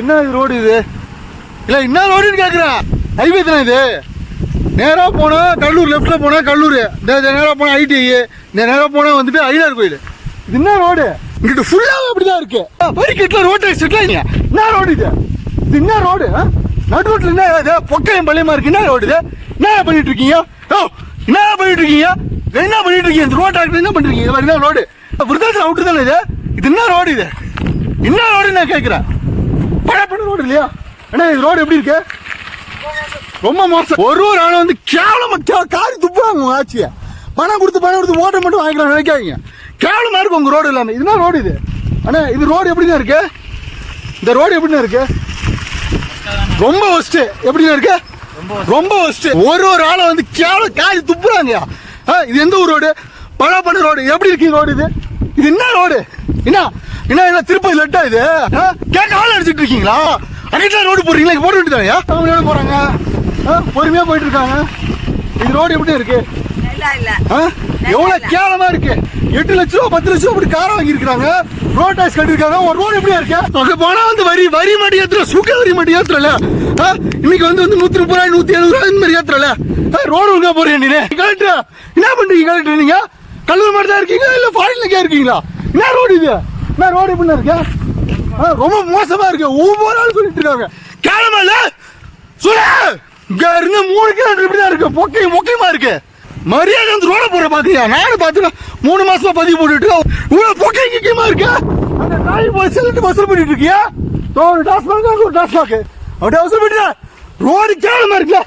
என்ன இது ரோடு இது? இல்ல என்ன ரோடுன்னு கேக்குறேன் ஹைவே தானே இது? நேரா போனா கல்லூர் லெஃப்ட்டில் போனா கல்லூர். இந்த நேராக நேரா போனா ஐடிஐ இந்த நேரா போனா வந்துட்டு ஐநார் கோயில். இது என்ன ரோடு? இங்கிட்ட ஃபுல்லாக அப்படிதான் இருக்கு. படிக்கட்டில் ரோட் ஆக்சிடென்ட்லாம் இல்லையா என்ன ரோடு இது? இது என்ன ரோடு? நடுரோட்டில் என்ன இது? பொக்கையும் பள்ளியமா இருக்கு. என்ன ரோடு இது? என்ன பண்ணிட்டு இருக்கீங்க? ஓ என்ன பண்ணிட்டு இருக்கீங்க? என்ன பண்ணிட்டு இருக்கீங்க? இந்த ரோட் ஆக்சிடென்ட் என்ன பண்ணிருக்கீங்க இது மாதிரி என்ன ரோடு. விருதாச்சலம் அவுட்டு தானே இது? இது என்ன ரோடு இது? என்ன ரோடு நான் கேட்குறேன் பழப்பண்ண ரோடு இல்லையா? அண்ணா இது ரோடு எப்படி இருக்கு? ரொம்ப மோசம். ஒரு ஒரு ஆள் வந்து கேவலமா கே- காரி துப்புறாங்க உங்க ஆட்சியை. பணம் கொடுத்து பணம் கொடுத்து ஓட்ட மட்டும் வாங்கிக்கலாம் நினைக்காதீங்க. கேவலமா இருக்கு உங்க ரோடு இல்லாம இதுனா ரோடு இது? அண்ணா இது ரோடு எப்படிண்ணா இருக்கு? இந்த ரோடு எப்படிண்ணா இருக்கு? ரொம்ப ஒஸ்ட் எப்படிண்ணா இருக்கு? ரொம்ப ஒஸ்ட் ஒரு ஒரு ஆளை வந்து கேவல காரி துப்புறாங்க ஆ, இது எந்த ஊர் ரோடு? பழப்பண்ண ரோடு. எப்படி இருக்கு ரோடு இது? இது என்ன ரோடு? என்ன? என்ன என்ன திருப்பதி லட்டா இது? ஆ? கேட்க ஆள் அடிச்சிட்டு இருக்கீங்களா? அங்கிட்ட ரோடு போடுறீங்களா? போட வேண்டியதாயா அவங்க போறாங்க. ஆ, பொறுமையா போயிட்டு இருக்காங்க. இது ரோடு எப்படி இருக்கு? எவ்வளவு கேவலமா இருக்கு? எட்டு லட்ச ரூபா பத்து லட்ச ரூபா அப்படி காரம் வாங்கி இருக்காங்க ரோட் டாக்ஸ் கட்டிருக்காங்க ஒரு ரோடு எப்படியா இருக்கு? அங்க போனா வந்து வரி வரி மாட்டி ஏத்துற சுக வரி மாட்டி ஏத்துறல. ஆ? இன்னைக்கு வந்து வந்து நூத்தி முப்பது ரூபாய் நூத்தி எழுபது ரூபாய் இந்த மாதிரி ஏத்துறல. ரோடு ஒழுங்கா போறீங்க நீ கலெக்டர் என்ன பண்றீங்க கலெக்டர் நீங்க? கல்லூரி மாதிரி தான் இருக்கீங்க இல்ல ஃபாரின்ல இருக்கீங்களா? என்ன ரோடு இது? என்ன ரோடு இப்படி இருக்கு? ஆ, ரொம்ப மோசமா இருக்கு. ஒவ்வொரு ஆள் சொல்லிட்டு இருக்காங்க. கேளமல்ல இல்ல? சொல்லு! இங்க இருந்து மூணு கிலோமீட்டர் இப்படி தான் இருக்கு. பொக்கை மொக்கையுமா இருக்கு? மரியாதை வந்து ரோட போற பாத்தியா? நானும் பாத்துக்கேன் மூணு மாசமா பதிவு போட்டுட்டு இவ்வளவு பொக்கை கிக்கியமா இருக்கு? அந்த நாய் போய் செல்லிட்டு வசூல் பண்ணிட்டு இருக்கியா? ஒரு டாஸ்மாக் ஒரு டாஸ்மாக் அப்படியே வசூல் பண்ணிட்டு ரோடு கேவலமா இருக்குல்ல?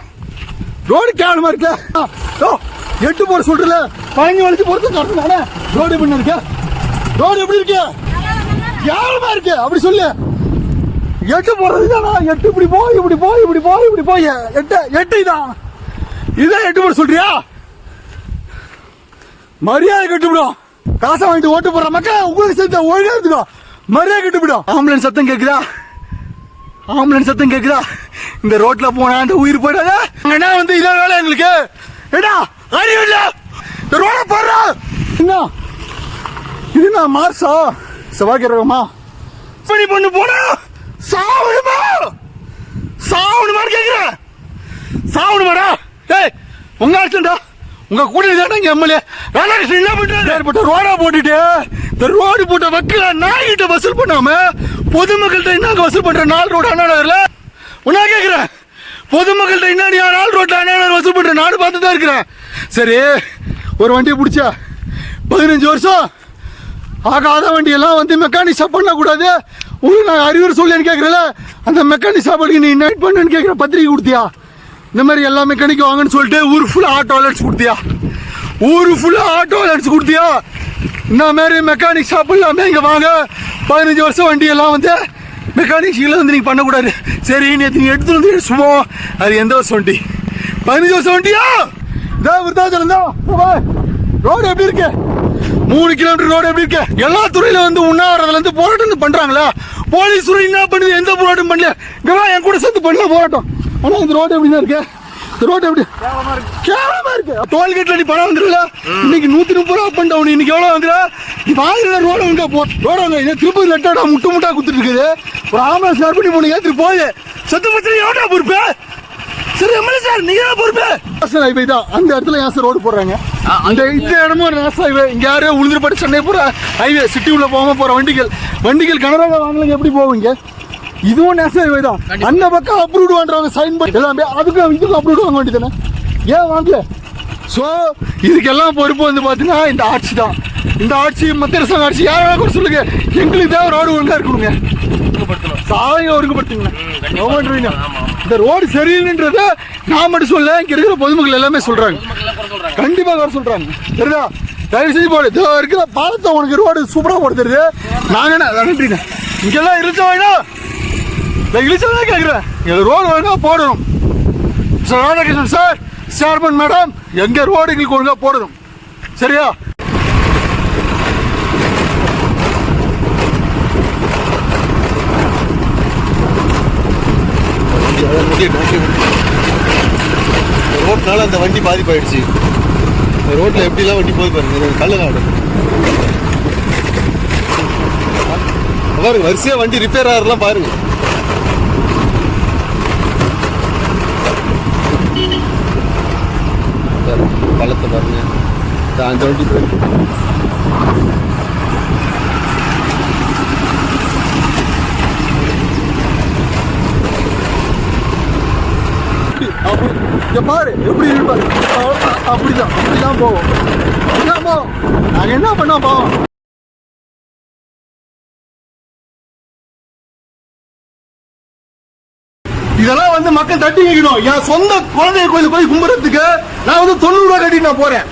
ரோடு கேவலமா இருக்குல்ல? ஓ எட்டு போற சொல்றல பழங்கி வலிச்சு பொறுத்து கரெக்டானே ரோடு எப்படி ரோடு எப்படி இருக்கு? கேவலமா இருக்கு? அப்படி சொல்லு. எட்டு போறது தானா எட்டு இப்படி போய் இப்படி போய் இப்படி போய் இப்படி போய் எட்டு எட்டு இதான். இதான் எட்டு போட சொல்றியா? மரியாதை கட்டுவிடும். காசை வாங்கிட்டு ஓட்டு போடுற மக்கள் உங்களுக்கு சேர்த்து ஒழுங்கா இருந்துக்கோ. மரியாதை கட்டுவிடும். ஆம்புலன்ஸ் சத்தம் கேக்குதா? ஆம்புலன்ஸ் சத்தம் கேக்குதா? இந்த ரோட்ல போனா அந்த உயிர் போயிடாத? என்ன வந்து இதான் வேலை எங்களுக்கு? என்ன அறிவு இல்ல. இந்த ரோட போடுறா. என்ன? இது நான் மார்சா? செவ்வாய்க்கிழமா இப்படி பண்ணு போனா சாவணுமா சாவணுமா கேக்குறேன். சாவணுமாடா டேய் உங்க ஆட்சிடா உங்க கூட தானே இங்க எம்எல்ஏ? ராதாகிருஷ்ணன் என்ன பண்றாரு? ஏற்பட்ட ரோடா போட்டுட்டு இந்த ரோடு போட்ட வக்கீல நாய்கிட்ட வசூல் பண்ணாம பொதுமக்கள்கிட்ட என்ன வசூல் பண்ற நாள் ரோடு அண்ணா உன்னா கேக்குறேன். பொதுமக்கள்கிட்ட என்ன நீ நாள் ரோட்ல அண்ணா வசூல் பண்ற நாடு பார்த்து தான் இருக்கிறேன். சரி ஒரு வண்டியை பிடிச்சா பதினஞ்சு வருஷம். ஆகாத வண்டியெல்லாம் வந்து மெக்கானிக் பண்ணக்கூடாது. உங்களுக்கு நான் அறிவுரை சொல்லி கேட்குறல அந்த மெக்கானிக் ஷாப்புக்கு நீ நைட் பண்ணுன்னு கேட்குற பத்திரிக்கை கொடுத்தியா? இந்த மாதிரி எல்லா மெக்கானிக்கும் வாங்கன்னு சொல்லிட்டு ஊர் ஃபுல்லாக ஆட்டோ அலர்ட்ஸ் கொடுத்தியா? ஊர் ஃபுல்லாக ஆட்டோ அலர்ட்ஸ் கொடுத்தியா? இந்த மாதிரி மெக்கானிக் ஷாப் இல்லாமல் இங்கே வாங்க. பதினஞ்சு வருஷம் வண்டியெல்லாம் வந்து மெக்கானிக் கீழே வந்து நீங்கள் பண்ணக்கூடாது. சரி நேற்று நீ எடுத்துகிட்டு வந்து சும்மா. அது எந்த வருஷம் வண்டி? பதினஞ்சு வருஷம் வண்டியா? இதா விருதாச்சலம் தான். ரோடு எப்படி இருக்கு? மூணு கிலோமீட்டர் ரோடு எப்படி இருக்கு? எல்லா துறையில வந்து உண்ணாவிரதுல இருந்து போராட்டம் பண்றாங்களா போலீஸ் துறை என்ன பண்ணுது? எந்த போராட்டம் பண்ணல. இங்க வா என் கூட சேர்த்து பண்ணல போராட்டம். ஆனா இந்த ரோடு எப்படி இருக்கு? இந்த ரோடு எப்படி? கேவலமா இருக்கு. டோல்கேட்ல நீ பணம் வந்துருல இன்னைக்கு நூத்தி முப்பது ரூபா பண்ண உனக்கு இன்னைக்கு எவ்வளவு வந்துரு நீ வாங்குற ரோடு வந்து போ. ரோடு வந்து இது திருப்பதி லெட்டடா முட்டு முட்டா குத்துட்டு இருக்குது. ஒரு ஆம்புலன்ஸ் நற்பணி போனீங்க திருப்பி போகுது சத்து பத்திரி எவ்வளோ பொறுப்பு சரி எம்எல்ஏ சார் நீங்க தான் பொறுப்பு நேஷனல் ஹைவே தான். அந்த இடத்துல ஏன் சார் ரோடு போடுறாங்க? அந்த இந்த இடமும் நேஷனல் ஹைவே இங்க யாரோ உளுந்துருப்பட்டு சென்னை போற ஹைவே சிட்டி உள்ள போகாம போற வண்டிகள். வண்டிகள் கனரா வாங்கலங்க எப்படி போவீங்க இதுவும் நேஷனல் ஹைவே தான். அந்த பக்கம் அப்ரூவ்டு பண்றவங்க சைன் பண்ணி எல்லாமே அதுக்கும் இதுக்கும் அப்ரூவ்டு வாங்க வேண்டியதானே ஏன் வாங்கல? ஸோ இதுக்கெல்லாம் பொறுப்பு வந்து பார்த்தீங்கன்னா இந்த ஆட்சி தான். இந்த ஆட்சி மத்திய அரசாங்க ஆட்சி. யார் வேணா கூட சொல்லுங்க? எங்களுக்கு தான் ரோடு ஒழுங்கா இருக்கணுங்க சாலையை ஒழுங்குபடுத்துங்க கவர்மெண்ட் இந்த ரோடு சரியில்லைன்றத நான் மட்டும் சொல்ல இங்க இருக்கிற பொதுமக்கள் எல்லாமே சொல்றாங்க. கண்டிப்பா வர சொல்றாங்க. சரிதா? தயவு செஞ்சு போடு. இதோ இருக்கிற பாலத்தை உனக்கு ரோடு சூப்பரா போட்டு தருது. நாங்க என்ன நன்றிண்ணே. இங்கெல்லாம் இழுச்ச வேணும் இந்த இழுச்சதான் கேட்குறேன் எங்க ரோடு ஒழுங்கா போடணும். Sir Radhakrishnan sir chairman madam எங்க ரோடு எங்களுக்கு ஒழுங்கா போடணும். சரியா? முக்கிய டாக்குமெண்ட் ரோட்னால அந்த வண்டி பாதிப்பாயிடுச்சு. ரோட்டில் எப்படிலாம் வண்டி போய் பாருங்க. கல்லநாடு பாருங்க வரிசையாக வண்டி ரிப்பேர் ஆகிறலாம் பாருங்க. பழத்தை பாருங்க. அந்த வண்டி போயிருக்கு அப்படி இங்க பாரு எப்படி இருப்பாரு? அப்படிதான் அப்படிதான் போவோம். அப்படிதான் போவோம். நாங்க என்ன பண்ணோம் போவோம்? இதெல்லாம் வந்து மக்கள் தட்டி வைக்கணும் என் சொந்த குழந்தைய கோயில் போய் கும்பிடுறதுக்கு நான் வந்து தொண்ணூறு ரூபாய் கட்டி நான் போறேன்.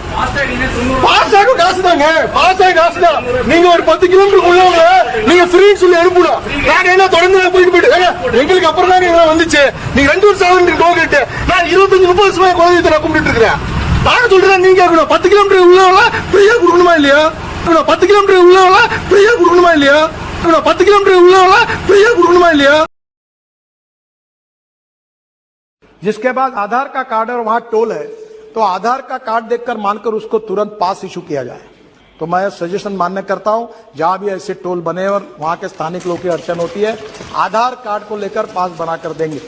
பாஸ்டாக காசு தாங்க. பாஸ்டாக காசு தான். நீங்க ஒரு பத்து கிலோமீட்டர் உள்ளவங்க நீங்க ஃப்ரீன்னு சொல்லி அனுப்பணும். நாங்க என்ன தொடர்ந்து போயிட்டு எங்களுக்கு அப்புறம் தாங்க இதெல்லாம் வந்துச்சு நீங்க ரெண்டு வருஷம் ஆகுது டோக்கெட்டு நான் இருபத்தஞ்சு முப்பது வருஷமா என் குழந்தைய நான் கும்பிட்டு இருக்கிறேன் நான் சொல்றேன் நீங்க கேட்கணும் பத்து கிலோமீட்டர் உள்ளவங்க ஃப்ரீயா கொடுக்கணுமா இல்லையா இருக்கணும். பத்து கிலோமீட்டர் உள்ளவங்க ஃப்ரீயா கொடுக்கணுமா இல்லையா இருக்கணும். பத்து கிலோமீட்டர் உள்ளவங்க ஃப்ரீயா கொடுக்கணுமா இல்லையா जिसके बाद आधार का कार्ड और वहां टोल है तो आधार का कार्ड देखकर मानकर उसको तुरंत पास इशू किया जाए तो मैं सजेशन मान्य करता हूँ, जहाँ भी ऐसे टोल बने और वहाँ के स्थानिक लोगों की अड़चन होती है, आधार कार्ड को लेकर पास बनाकर देंगे।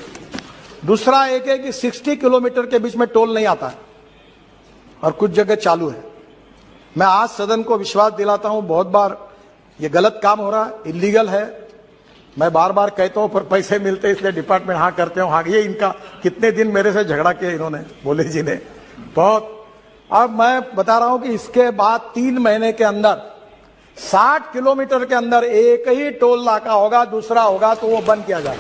दूसरा एक है कि 60 किलोमीटर के बीच में टोल नहीं आता है, और कुछ जगह चालू है। मैं आज सदन को विश्वास दिलाता हूँ, बहुत बार ये गलत काम हो रहा है इलीगल है। मैं बार बार कहता हूँ, पर पैसे मिलते इसलिए डिपार्टमेंट हाँ करते हो हाँ ये इनका, कितने दिन मेरे से झगड़ा किया इन्होंने, बोले जी ने। बहुत अब मैं बता रहा हूँ कि इसके बाद तीन महीने के अंदर 60 किलोमीटर के अंदर एक ही टोल नाका होगा, दूसरा होगा तो वो बंद किया जाए